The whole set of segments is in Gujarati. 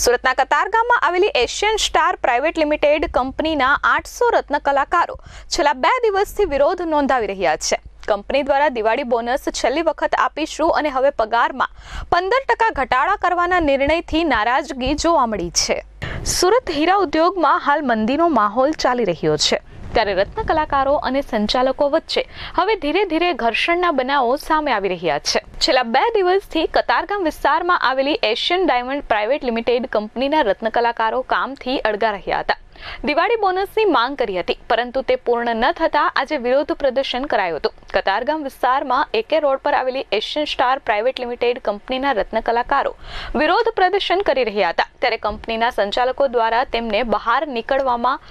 સુરતના કતારગામમાં આવેલી એશિયન સ્ટાર પ્રાઇવેટ લિમિટેડ કંપનીના આઠસો રત્ન કલાકારો છેલ્લા બે દિવસથી વિરોધ નોંધાવી રહ્યા છે. કંપની દ્વારા દિવાળી બોનસ છેલ્લી વખત આપીશું અને હવે પગારમાં પંદર ટકા ઘટાડા કરવાના નિર્ણયથી નારાજગી જોવા મળી છે. સુરત હીરા ઉદ્યોગમાં હાલ મંદીનો માહોલ ચાલી રહ્યો છે. ત્યારે રત્ન કલાકારો અને સંચાલકો વચ્ચે હવે ધીરે ધીરે ઘર્ષણના બનાવો સામે આવી રહ્યા છે. છેલ્લા બે દિવસથી કતારગામ વિસ્તારમાં આવેલી એશિયન ડાયમંડ પ્રાઇવેટ લિમિટેડ કંપનીના રત્નકલાકારો કામથી અળગા રહ્યા હતા. દિવાળી બોનસની માંગ કરી હતી, પરંતુ તે પૂર્ણ ન થતા આજે વિરોધ પ્રદર્શન કરાયું હતું. કતારગામ વિસ્તારમાં એકે રોડ પર આવેલી એશિયન સ્ટાર પ્રાઇવેટ લિમિટેડ કંપનીના રત્નકલાકારો વિરોધ પ્રદર્શન કરી રહ્યા હતા. ત્યારે કંપનીના સંચાલકો દ્વારા તેમને બહાર નીકળવામાં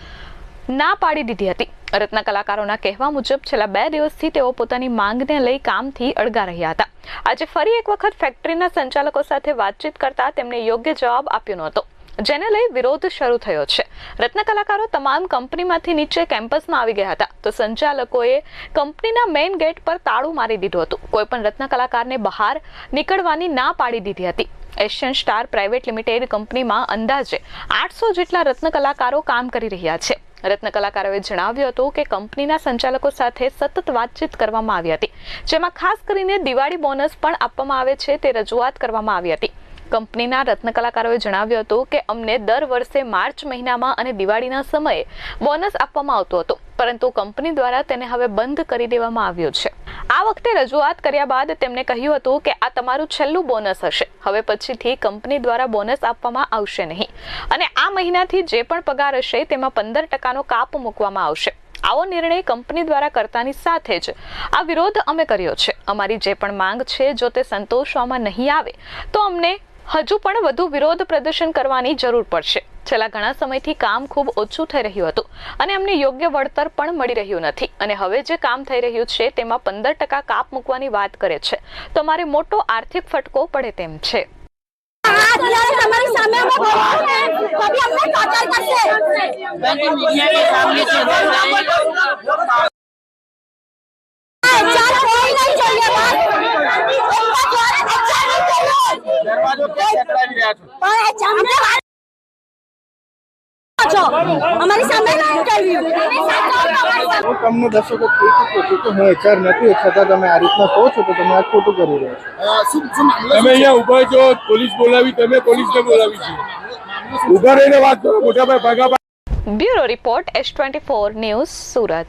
ના પાડી દીધી હતી. રત્ન કલાકારોના કહેવા મુજબ છેલ્લા બે દિવસથી તેઓ પોતાની માંગને લઈ કામથી અળગા રહ્યા હતા. આજે ફરી એક વખત ફેક્ટરીના સંચાલકો સાથે વાતચીત કરતા તેમણે યોગ્ય જવાબ આપ્યો નહોતો. જેને લઈ વિરોધ શરૂ થયો છે. રત્ન કલાકારો તમામ કંપનીમાંથી નીચે કેમ્પસમાં આવી ગયા હતા. તો સંચાલકોએ કંપનીના મેઇન ગેટ પર તાળું મારી દીધું હતું. કોઈ પણ રત્ન કલાકારને બહાર નીકળવાની ના પાડી દીધી હતી. એશિયન સ્ટાર પ્રાઇવેટ લિમિટેડ કંપનીમાં અંદાજે આઠસો જેટલા રત્ન કલાકારો કામ કરી રહ્યા છે. રત્ન કલાકારોએ જણાવ્યું હતું કે કંપનીના સંચાલકો સાથે સતત વાતચીત કરવામાં આવી હતી, જેમાં ખાસ કરીને દિવાળી બોનસ પણ આપવામાં આવે છે તે રજૂઆત કરવામાં આવી હતી. કંપનીના રત્ન કલાકારોએ જણાવ્યું હતું કે અમને દર વર્ષે માર્ચ મહિનામાં અને દિવાળીના સમયે બોનસ આપવામાં આવતો હતો. પરંતુ કંપની દ્વારા તેને હવે બંધ કરી દેવામાં આવ્યો છે. આ વખતે રજૂઆત કર્યા બાદ તેમણે કહ્યું હતું કે આ તમારું છેલ્લું બોનસ હશે. હવે પછીથી કંપની દ્વારા બોનસ આપવામાં આવશે નહીં. અને આ મહિનાથી જે પણ પગાર હશે તેમાં પંદર ટકાનો કાપ મૂકવામાં આવશે. આવો નિર્ણય કંપની દ્વારા કરતાની સાથે જ આ વિરોધ અમે કર્યો છે. અમારી જે પણ માંગ છે, જો તે સંતોષવામાં નહીં આવે, તો અમને હજુ પણ વધુ વિરોધ પ્રદર્શન કરવાની જરૂર પડશે. છેલ્લા ઘણા સમયથી કામ ખૂબ ઓછું થઈ રહ્યું હતું અને એમને યોગ્ય વળતર પણ મળી રહ્યું નથી. અને હવે જે કામ થઈ રહ્યું છે તેમાં પંદર ટકા કાપ મૂકવાની વાત કરે છે. તો મારે મોટો આર્થિક ફટકો પડે તેમ છે. તમારી સામે અમે અમારી સામે ના ઇન્ટરવ્યુ તમને દર્શકો કહી ચૂક્યો છું હું એચઆર નથી છતાં તમે આ રીતના કહો છો તો તમે આ ખોટું કરી રહ્યા છો. તમે અહીંયા ઊભા છો પોલીસ બોલાવી તમે પોલીસને બોલાવી છે. ઊભા રહીને વાત કરો મોટાભાઈ ભાગા. Bureau report S twenty four news Surat.